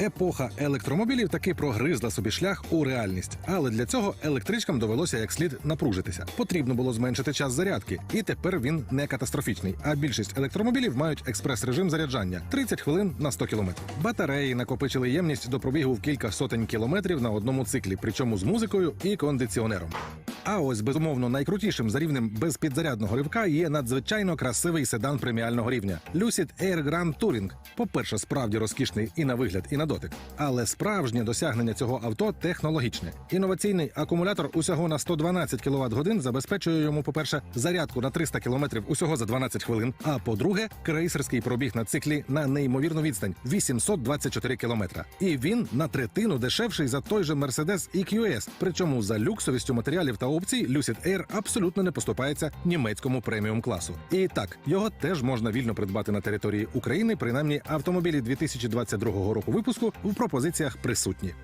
Епоха електромобілів таки прогризла собі шлях у реальність, але для цього електричкам довелося як слід напружитися. Потрібно було зменшити час зарядки, і тепер він не катастрофічний. А більшість електромобілів мають експрес-режим заряджання 30 хвилин на 100 кілометрів. Батареї накопичили ємність до пробігу в кілька сотень кілометрів на одному циклі, причому з музикою і кондиціонером. А ось безумовно найкрутішим за рівнем безпідзарядного ривка є надзвичайно красивий седан преміального рівня Lucid Air Grand Touring. По-перше, справді розкішний і на вигляд, і на дотик. Але справжнє досягнення цього авто технологічне. Інноваційний акумулятор усього на 112 кВт годин забезпечує йому, по-перше, зарядку на 300 км усього за 12 хвилин. А по-друге, крейсерський пробіг на циклі на неймовірну відстань 824 км. І він на третину дешевший за той же Mercedes EQS. Причому за люксовістю матеріалів та опцій Lucid Air абсолютно не поступається німецькому преміум класу. І так, його теж можна вільно придбати на території України. Принаймні, автомобілі 2022 року випуску в пропозиціях присутні.